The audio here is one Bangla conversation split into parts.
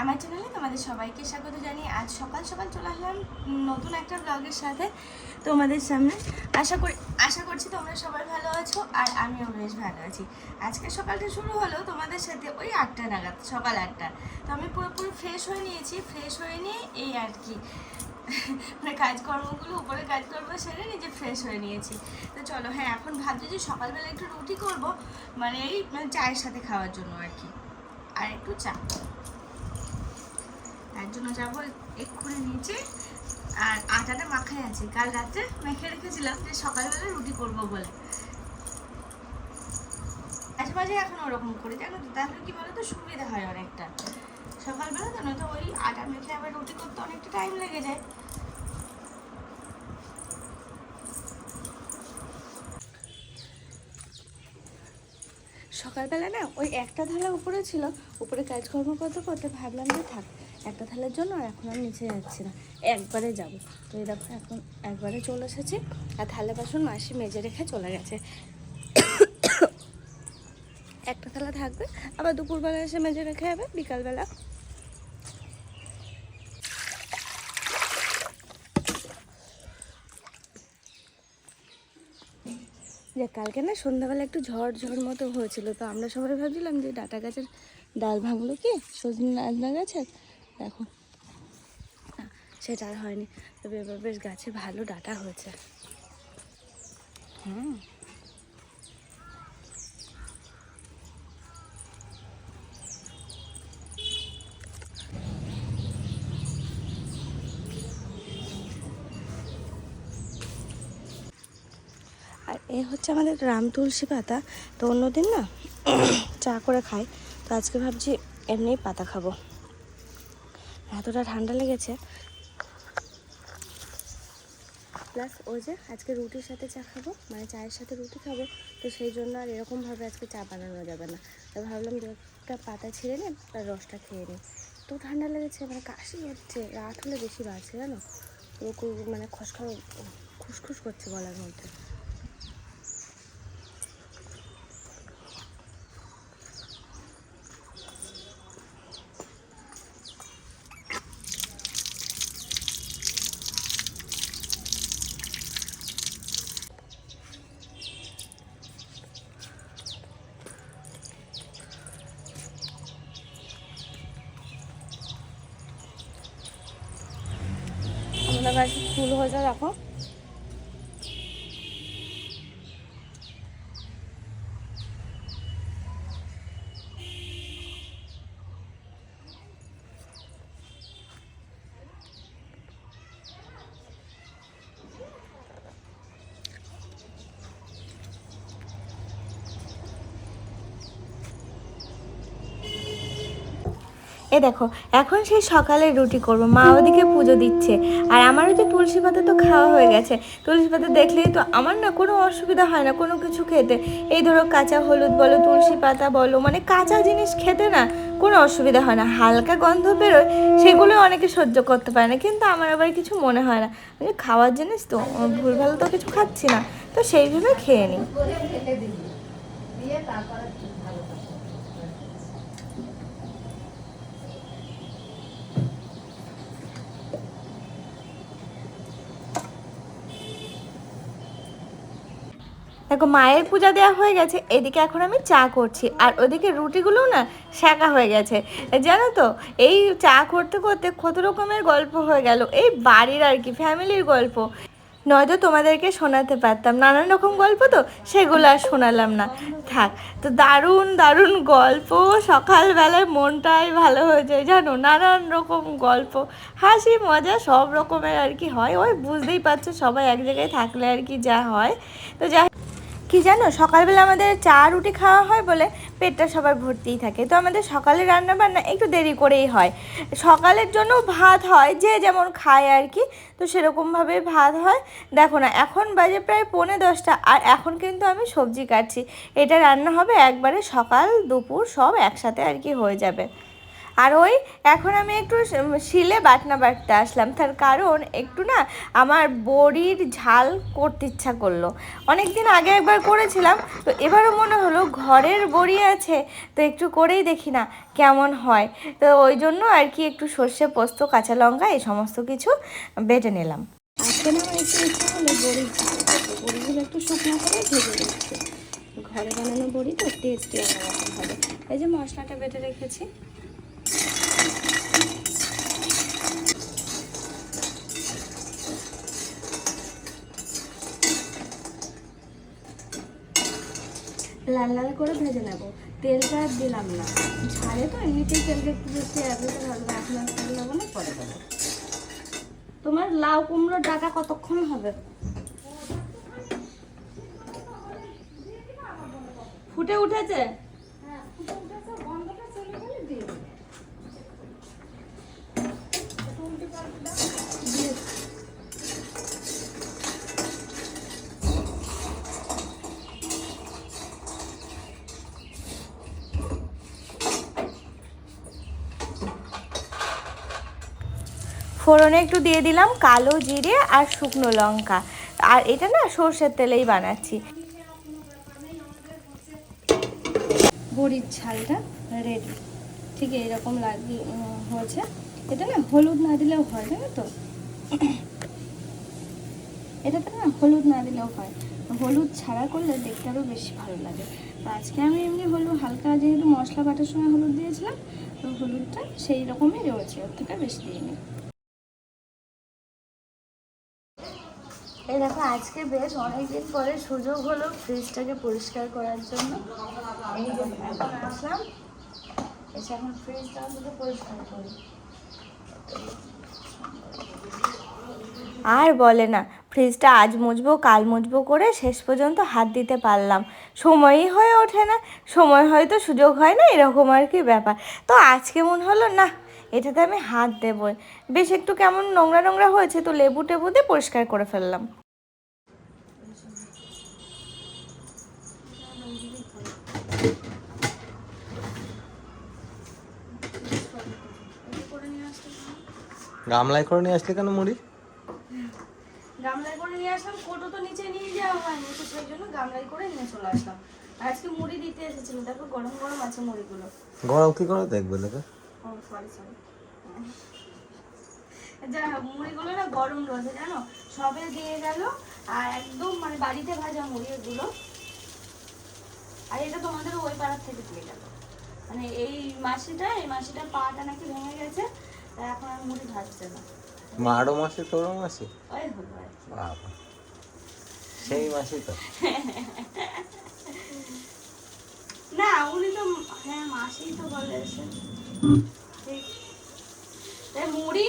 আমার চ্যানেলে তোমাদের সবাইকে স্বাগত জানিয়ে আজ সকাল সকাল চলে আসলাম নতুন একটা ব্লগের সাথে তোমাদের সামনে। আশা করি, আশা করছি তোমরা সবাই ভালো আছো আর আমিও বেশ ভালো আছি। আজকে সকালটা শুরু হলো তোমাদের সাথে ওই আটটা নাগাদ, সকাল আটটা। তো আমি পুরোপুরি ফ্রেশ হয়ে নিয়েছি ফ্রেশ হয়ে নিয়ে এই আর কি মানে কাজকর্মগুলো, উপরে কাজকর্ম সেরে নিজে ফ্রেশ হয়ে নিয়েছি। তো চলো হ্যাঁ এখন ভাবছি যে সকালবেলা একটু রুটি করব মানে এই মানে চায়ের সাথে খাওয়ার জন্য আর কি। আর একটু চা। তার জন্য যাব এক্ষুনি নিচে। আর আটাটা মাখাই আছে। কাল রাতে মেখে রেখেছিলাম, যে সকালবেলা রুটি করব বলে। মাঝে এখন ওরকম করি, জানো তো? তাহলে কি বলো তো সুবিধা হয় অনেকটা। সকালবেলা তো নয়তো ওই আটা মেখে আবার রুটি করতে অনেকটা টাইম লেগে যায়। সকালবেলা না, ওই একটা ধারা উপরে ছিল। উপরে কাজকর্ম করতে করতে ভাবলাম যে থাক একটা থালার জন্য আর এখন আর নিচে যাচ্ছি না। একবারে যাব। তো এই দেখো এখন একবারে চলে এসেছি আর থালে বাসন মাসি মেজে রেখে চলে গেছে। একটা থালা থাকবে, আবার দুপুরবেলা এসে মেজে রেখে যাবে, বিকালবেলা। যে কালকে না সন্ধ্যাবেলা একটু ঝড় ঝড় মতো হয়েছিল, তো আমরা সবাই ভাবছিলাম যে ডাটা গাছের ডাল ভাঙলো কি সজনে গাছের দেখো। সেটা আর হয়নি। তবে এবার বেশ গাছে ভালো ডাটা হয়েছে। হ্যাঁ আর এ হচ্ছে আমাদের রাম তুলসী পাতা। তো অন্যদিন না, চা করে খাই। তো আজকে ভাবছি এমনি পাতা খাব। এতটা ঠান্ডা লেগেছে। প্লাস ওই যে আজকে রুটির সাথে চা খাব মানে চায়ের সাথে রুটি খাব, তো সেই জন্য আর এরকমভাবে আজকে চা বানানো যাবে না। তো ভাবলাম যে একটা পাতা ছিঁড়ে নিন তার রসটা খেয়ে নিই তো ঠান্ডা লেগেছে মানে কাশি হচ্ছে, রাত হলে বেশি বাড়ছে জানো? মানে খসখা খুসখুস করছে গলার মধ্যে আমরা গাছে ফুল হয়েছে দেখো এ দেখো, এখন সেই সকালে রুটি করব। মা ওদিকে পুজো দিচ্ছে। আর আমারও যে তুলসী পাতা তো খাওয়া হয়ে গেছে। তুলসী পাতা দেখলেই তো আমার না কোনো অসুবিধা হয় না, কোনো কিছু খেতে। এই ধরো কাঁচা হলুদ বলো, তুলসী পাতা বলো মানে কাঁচা জিনিস খেতে না কোনো অসুবিধা হয় না। হালকা গন্ধ বেরোয়, সেগুলো অনেকে সহ্য করতে পারে না। কিন্তু আমার আবার কিছু মনে হয় না। মানে খাওয়ার জিনিস তো ভুলভাল তো কিছু খাচ্ছি না। তো সেইভাবে খেয়ে নিই। দেখো, মায়ের পূজা দেওয়া হয়ে গেছে, এদিকে এখন আমি চা করছি। আর ওদিকে রুটিগুলো না শাঁকা হয়ে গেছে। জানো তো, এই চা করতে করতে কত রকমের গল্প হয়ে গেল। এই বাড়ির আর কি, ফ্যামিলির গল্প। নয়তো তোমাদেরকে শোনাতে পারতাম। নানান রকম গল্প তো, সেগুলো আর শোনালাম না। থাক, তো দারুণ দারুণ গল্প। সকালবেলায় মনটাই ভালো হয়ে যায়, জানো? নানান রকম গল্প। হাসি, মজা, সব রকমের আর কি হয়। ওই বুঝতেই পারছ, সবাই এক জায়গায় থাকলে আর কি যা হয়। তো যা কি জানো, সকালবেলা আমাদের চা, রুটি খাওয়া হয় বলে পেটটা সবার ভর্তিই থাকে। তো আমাদের সকালে রান্না বান্না একটু দেরি করেই হয়। সকালের জন্য ভাত হয়, যে যেমন খায় আর কি, তো সেরকমভাবে ভাত হয়। দেখো না, এখন বাজে প্রায় পৌনে দশটা, আর এখন কিন্তু আমি সবজি কাটছি। এটা রান্না হবে একবারে সকাল, দুপুর সব একসাথে আর কি হয়ে যাবে। আর ওই এখন আমি একটু শিলে বাটনা বাটতে আসলাম। তার কারণ একটু না আমার বড়ির ঝাল করতে ইচ্ছা করল। অনেক দিন আগে একবার করেছিলাম, তো এবারও মনে হলো ঘরের বড়ি আছে, তো একটু করেই দেখি না কেমন হয়। তো ওই জন্য আর কি একটু সর্ষে, পোস্ত, কাঁচা লঙ্কা এই সমস্ত কিছু বেটে নিলাম। একটু ইচ্ছা হলো করতে। বড়িগুলো একটু করে ঘরে বানানো বড়ি তো টেস্টি হবে। এই যে মশলাটা বেটে রেখেছি। লাল লাল করে ভেজে নেব। তেলটা আর দিলাম না। ঝালে তো এমনিতেই তেলটা একটু বেশি অ্যাড হবে এখন আর তেল নেব না, পরে দেবো। তোমার লাউ কুমড়োর ডাকা কতক্ষণ হবে? ফুটে উঠেছে? ফোড়নে একটু দিয়ে দিলাম কালো জিরে আর শুকনো লঙ্কা। আর এটা না সর্ষের তেলেই বানাচ্ছি। বড়ির ঝালটা রেডি ঠিক এরকম লাগি হয়েছে। এটা না হলুদ না দিলেও হয়, জানো তো? এটাতে না হলুদ না দিলেও হয়। হলুদ ছাড়া করলে দেখতে আরও বেশি ভালো লাগে। তো আজকে আমি এমনি হলুদ, হালকা যেহেতু মশলা বাটার সময় হলুদ দিয়েছিলাম, তো হলুদটা সেই রকমই রয়েছে। ওর থেকে বেশি দিইনি। এই দেখো, আজকে বেশ অনেকদিন পরে সুযোগ হলো ফ্রিজটাকে পরিষ্কার করার জন্য। এই যে এখন আসলাম, এসে এখন ফ্রিজটা অন্তত পরিষ্কার করি। আর বলে না ফ্রিজটা আজ মুছবো, কাল মুছবো করে শেষ পর্যন্ত হাত দিতে পারলাম। সময়ই হয়ে ওঠে না, সময় হয়তো সুযোগ হয় না, এরকম আর কি ব্যাপার। তো আজকে মনে হলো, না, এটাতে আমি হাত দেবই। বেশ একটু কেমন নোংরা নোংরা হয়েছে, তো লেবু টেবু দিয়ে পরিষ্কার করে ফেললাম। গামলায় করে নিয়ে আসলে কেন মুড়ি? গামলায় করে নিয়ে আসলাম কোটো তো নিচে নিয়ে যাওয়া হয়নি তো সেই জন্য গামলায় করে নিয়ে চলে আসলাম। আজকে মুড়ি দিতে এসেছিল দেখো গরম গরম আছে মুড়িগুলো। গরম কি করে দেখবে লোকে ও সরি সরি যা মুড়িগুলো না গরম রয়েছে জানো? সবে দিয়ে গেল আর একদম মানে বাড়িতে ভাজা মুড়ি এগুলো আর এটা তোমাদের ওই পাড়ার থেকে দিয়ে গেল। মানে এই মাসিটা এই মাসিটা পাটা নাকি ভেঙে গেছে এখন আর মুড়ি ভাজছে না। মারো মাসে তোরও মাসে। বাবা সেই মাসে তো। না উনি তো হ্যাঁ মাসেই তো বলেছে ঠিক। মুড়ি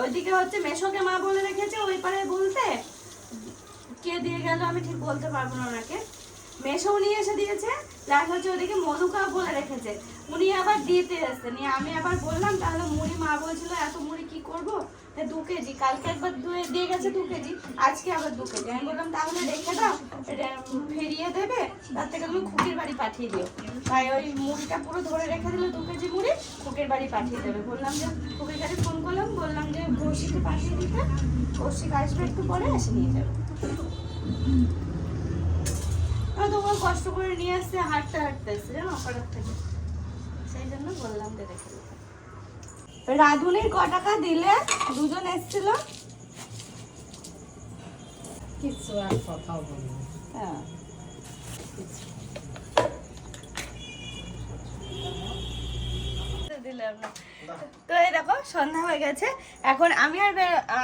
ওইদিকে হচ্ছে মেশোকে মা বলে রেখেছে ওই পারে বলতে। কে দিয়ে গেল আমি ঠিক বলতে পারব না ওনাকে। মেশো নিয়ে এসে দিয়েছে প্লাস হচ্ছে ওদিকে মধুকা বলে রেখেছে। উনি আবার দিতে এসছে। নিয়ে আমি আবার বললাম, তাহলে মুড়ি মা বলছিল, এত মুড়ি কি করব? তা দু কেজি। কালকে একবার দুয়ে দিয়ে গেছে দু কেজি, আজকে আবার দু কেজি। আমি বললাম, তাহলে রেখে দাও ফিরিয়ে দেবে, তার থেকে তুমি খুকির বাড়ি পাঠিয়ে দিও। তাই ওই মুড়িটা পুরো ধরে রেখে দিলে দু কেজি মুড়ি, খুকির বাড়ি পাঠিয়ে দেবে। বললাম যে, খুকির কাছে ফোন করলাম, বললাম যে বর্ষিকে পাঠিয়ে দিতে বর্ষিক আসবে একটু পরে, এসে নিয়ে যাবে। তোমার কষ্ট করে নিয়ে আসছে হাঁটতে হাঁটতে আসছে জানো অপারেট থেকে সেই জন্য বললাম যে দেখে রাধুনির ক টাকা দিলে দুজন এসছিল? কিছু আর কথাও বলি হ্যাঁ। হ্যাঁ দিলাম না। তো এই দেখো, সন্ধ্যা হয়ে গেছে। এখন আমি আর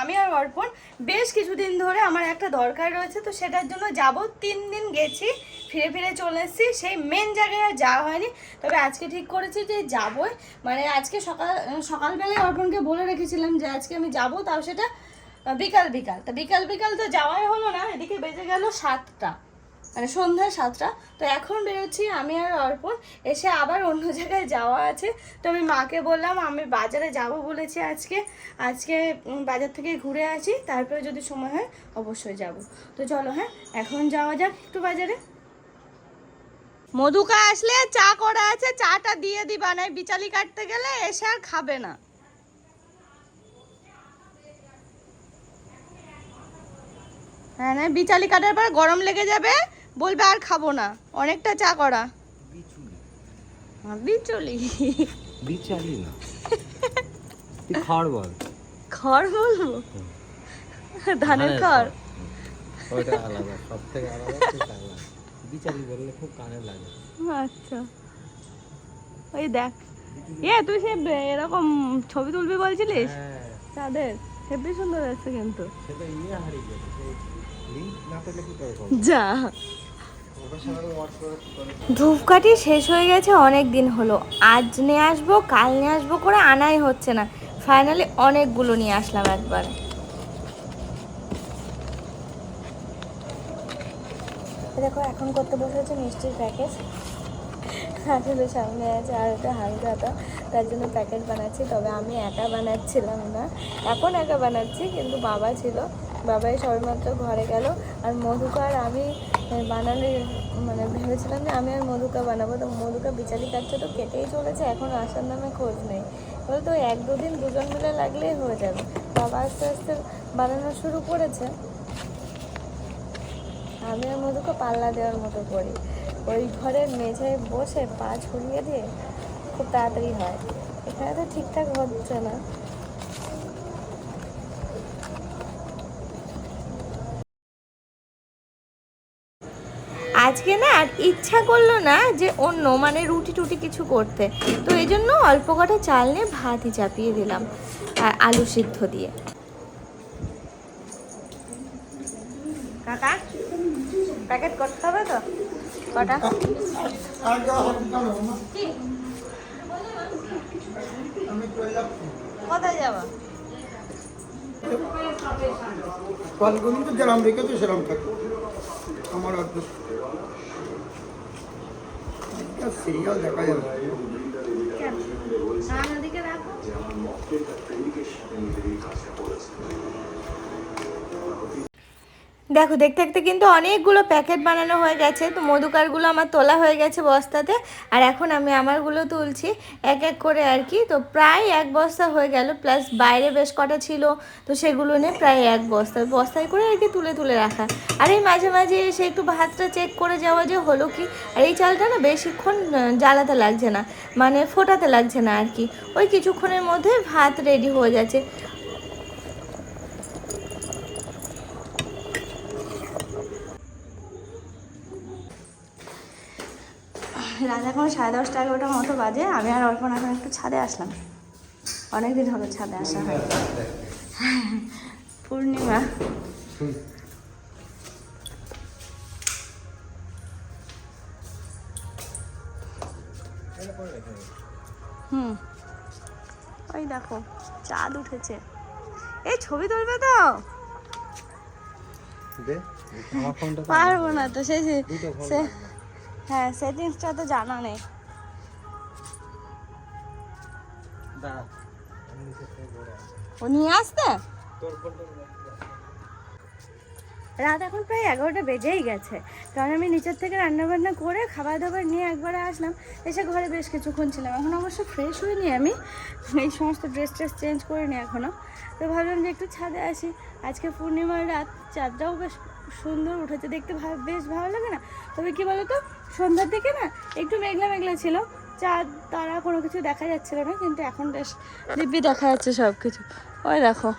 আমি আর অর্পণ বেশ কিছুদিন ধরে আমার একটা দরকার রয়েছে, তো সেটার জন্য যাব। তিন দিন গেছি, ফিরে ফিরে চলে এসেছি। সেই মেন জায়গায় যাওয়া হয়নি। তবে আজকে ঠিক করেছি যে যাবই। মানে আজকে সকাল, সকালবেলায় অর্পণকে বলে রেখেছিলাম যে আজকে আমি যাব, তাও সেটা বিকাল বিকাল। তা বিকাল বিকাল তো যাওয়াই হলো না, এদিকে বেজে গেল সাতটা। মানে সন্ধ্যা সাতটা। তো এখন বেরোচ্ছি আমি আর অর্পণ। এসে আবার অন্য জায়গায় যাওয়া আছে। তো আমি মাকে বললাম, আমি বাজারে যাব বলেছি আজকে। আজকে বাজার থেকে ঘুরে আসি। তারপরে যদি সময় হয়, অবশ্যই যাব। তো চলো হ্যাঁ এখন যাওয়া যাক একটু বাজারে। মধুকা, আসলে চা করা আছে। চাটা দিয়ে দিবা নাই বিচালি কাটতে গেলে এসে আর খাবে না। হ্যাঁ না, বিচালি কাটার পর গরম লেগে যাবে। বলবে আর খাব না। অনেকটা চা করা। বিচুলি। বিচালি না। তুই খড় বল। খড় বলব? ধানের খড়। ওইটা আলাদা সব থেকে আলাদা। বিচালি বললে খুব কানে লাগে। আচ্ছা। ওই দেখ। এ তুই সে এরকম ছবি তুলবি বলছিলিস? হ্যাঁ। তাদের। হেবি সুন্দর আছে কিন্তু। সেটা ইয়ে হারিয়ে গেছে লিঙ্ক না পেলে কি করে যা। ধূপকাঠি শেষ হয়ে গেছে, অনেক দিন হলো। আজ নিয়ে আসব, কাল নিয়ে আসব করে আনাই হচ্ছে না। ফাইনালি অনেকগুলো নিয়ে আসলাম একবার। দেখো, এখন করতে বসেছে মিষ্টির প্যাকেট। আসলে সামনে আছে আর একটা হালকা হালকাটা তার জন্য প্যাকেট বানাচ্ছি, তবে আমি একা বানাচ্ছিলাম না। এখন একা বানাচ্ছি, কিন্তু বাবা ছিল। বাবাই সবেমাত্র ঘরে গেল। আর মধুকা আর আমি বানানোর মানে ভেবেছিলাম যে আমি আর মধুকা বানাবো। তো মধুকা বিচালি কাটছে তো কেটেই চলেছে, এখন আসার নামে খোঁজ নেই। বলে তো এক দুদিন দুজন মিলে লাগলেই হয়ে যাবে। বাবা আস্তে আস্তে বানানো শুরু করেছে। আমি আর মধুকে পাল্লা দেওয়ার মতো করি। ওই ঘরের মেঝেয় বসে পা ছড়িয়ে দিয়ে খুব তাড়াতাড়ি হয়। এখানে তো ঠিকঠাক হচ্ছে না। আজকে না আর ইচ্ছা করল না যে অন্য মানে রুটি টুটি কিছু করতে। তো এই জন্য অল্প কটা চাল নিয়ে ভাতই চাপিয়ে দিলাম, আর আলু সিদ্ধ দিয়ে। কাকা প্যাকেট করতে হবে তো? কটা? কোথায় যাবা? পালগুলো তো যেরকম রেখেছে সেরকম থাকে আমার অর্থ সিরিয়াল দেখা যাবে কেন সামনের দিকে রাখো দেখো, দেখতে দেখতে কিন্তু অনেকগুলো প্যাকেট বানানো হয়ে গেছে। তো মধুকারগুলো আমার তোলা হয়ে গেছে বস্তাতে। আর এখন আমি আমারগুলো তুলছি এক এক করে আর কি। তো প্রায় এক বস্তা হয়ে গেল, প্লাস বাইরে বেশ কটা ছিল। তো সেগুলো নিয়ে প্রায় এক বস্তা। বস্তায় করে আর কি তুলে তুলে রাখা। আর এই মাঝে মাঝে এসে একটু ভাতটা চেক করে যাওয়া যে হলো কি? আর এই চালটা না বেশিক্ষণ জ্বালাতে লাগছে না। মানে ফোটাতে লাগছে না আর কি। ওই কিছুক্ষণের মধ্যে ভাত রেডি হয়ে যাচ্ছে রাত এখন সাড়ে দশটা এগারোটার মতো বাজে। আমি আর অল্পনা এখন একটু ছাদে আসলাম। অনেক দিন হলো ছাদে আসা হয় পূর্ণিমা। হুম। ওই দেখো চাঁদ উঠেছে। এই ছবি তুলবে তো? পারব না তো সেই হ্যাঁ সেটিংসটা তো জানা নেই। ও নিয়ে আসতে? রাত এখন প্রায় এগারোটা বেজেই গেছে। কারণ আমি নিচের থেকে রান্নাবান্না করে খাবার দাবার নিয়ে একবারে আসলাম। এসে ঘরে বেশ কিছুক্ষণ ছিলাম। এখন অবশ্য ফ্রেশ হইনি আমি। এই সমস্ত ড্রেস ট্রেস চেঞ্জ করিনি এখনও তো ভাবলাম যে একটু ছাদে আসি। আজকে পূর্ণিমার রাত চাঁদটাও বেশ সুন্দর উঠেছে, দেখতে বেশ ভালো লাগে না? তবে কি বলো তো সন্ধ্যার দিকে না একটু মেঘলা মেঘলা ছিল। চাঁদ, তারা কোনো কিছু দেখা যাচ্ছিল না, কিন্তু এখন বেশ দিব্যি দেখা যাচ্ছে সব কিছু ওই দেখো।